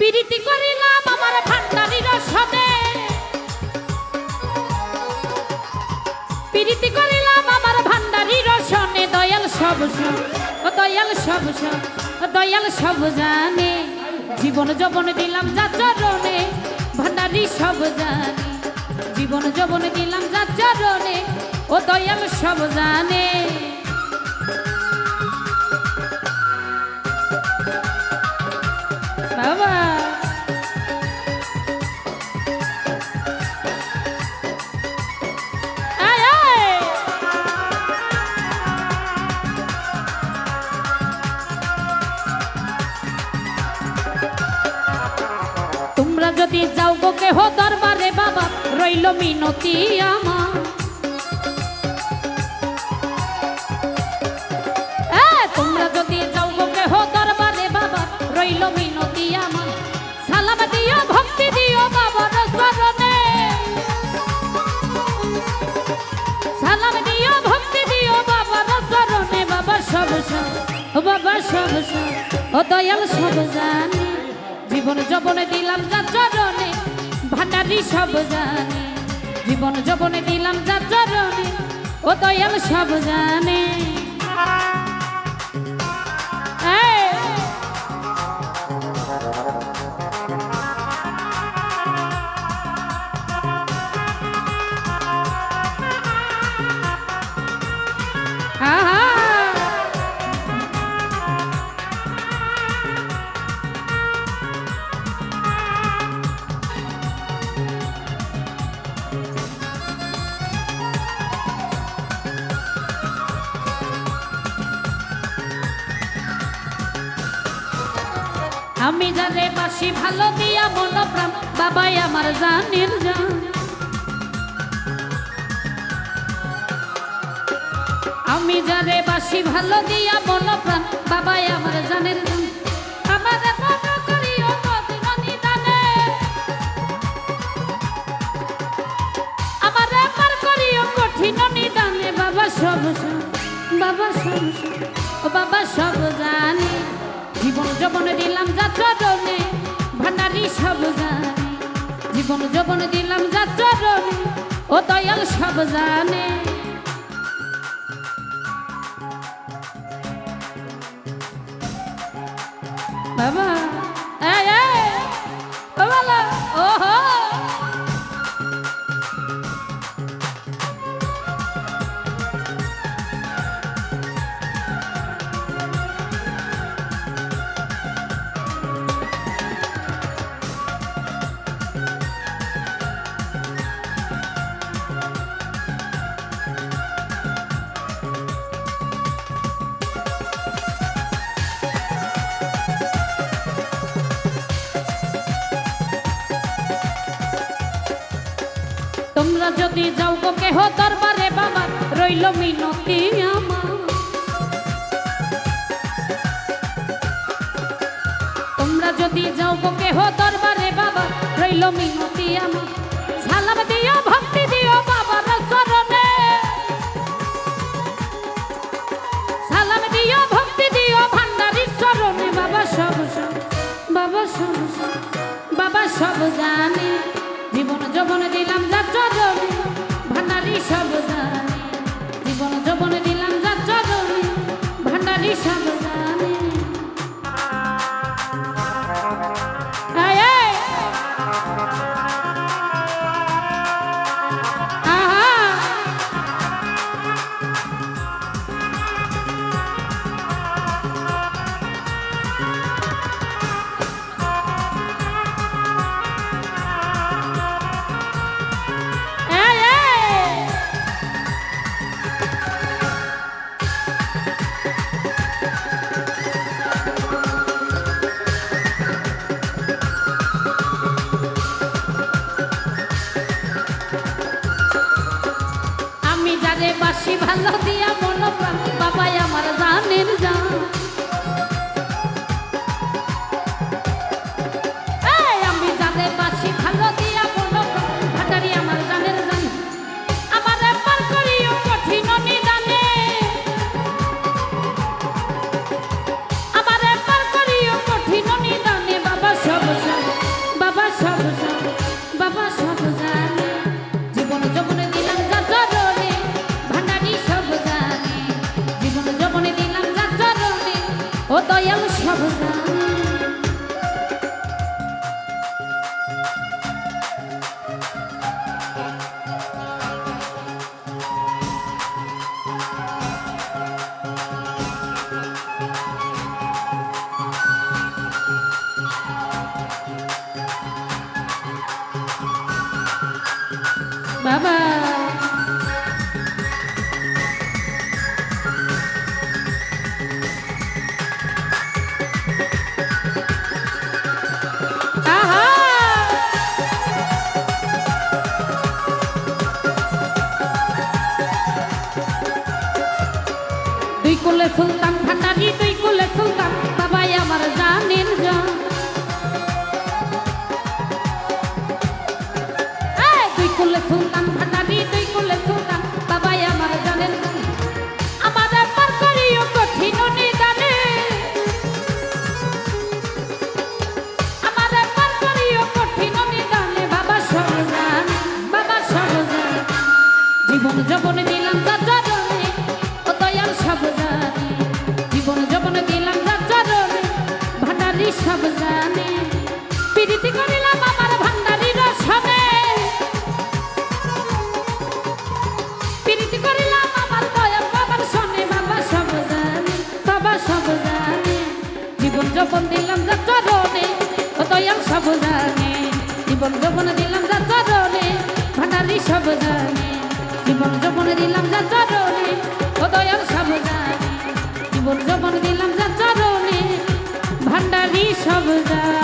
প্রীতি করিলাম আমার ভান্ডারির সদে প্রীতি করিলাম আমার ভান্ডারির সনে দয়াল সব দয়াল সব দয়াল সব জানে জীবন যবন দিলাম যা চরণে, ভান্ডারি সব জানে জীবন যবন দিলাম যা চরণে, ও দয়াল সব জানে যদি যাও গো কেহ দরবারে বাবা রইল মিনতি আমার। এ, তোমরা যদি যাও গো কেহ দরবারে বাবা রইল মিনতি আমার। সালাম দিও ভক্তি দিও বাবার চরণে। সালাম দিও ভক্তি দিও বাবার চরণে বাবা সব বাবা সব। ও দয়াল সব জানে জীবন যবনে দিলাম যা চরণে। ভান্ডারি সব জানে। জীবন যবনে দিলাম যা চরণে ও দয়াল সব জানে। আমি জানে বাসি ভালো দিয়া মন প্রাণ, বাবাই আমার জানের জান। আমি যারে বাসি ভালো দিয়া মন প্রাণ, বাবাই আমার জানের জান। আমার বাবা সব বাবা সব ও বাবা সব জানে। জীবন যবন দিলাম যা ভান্ডারি সব জানে। জীবন যবন দিলাম যা ও দয়াল সব জানে। বাবা। তোমরা যদি যাও গো কেহ দরবারে বাবা, রইল মিনতি আমার। তোমরা যদি যাও গো কেহ দরবারে বাবা, রইল মিনতি আমার। সালাম দিও, ভক্তি দিও বাবার চরণে। সালাম দিও, ভক্তি দিও ভান্ডারির চরণে। বাবা সব বাবা সব বাবা সব জানে। বাসি ভালো দিয়া মন বাবাই আমার জানের জান। Bye bye. জীবন দিলাম যা চরণে কতয়াম সব জানে। জীবন যৌবন দিলাম যা চরণে, ভান্ডারি সব জানে। জীবন যৌবন দিলাম যা চরণে কতয়াম সব জানে। জীবন যৌবন দিলাম যা চরণে, ভান্ডারি সব জানে।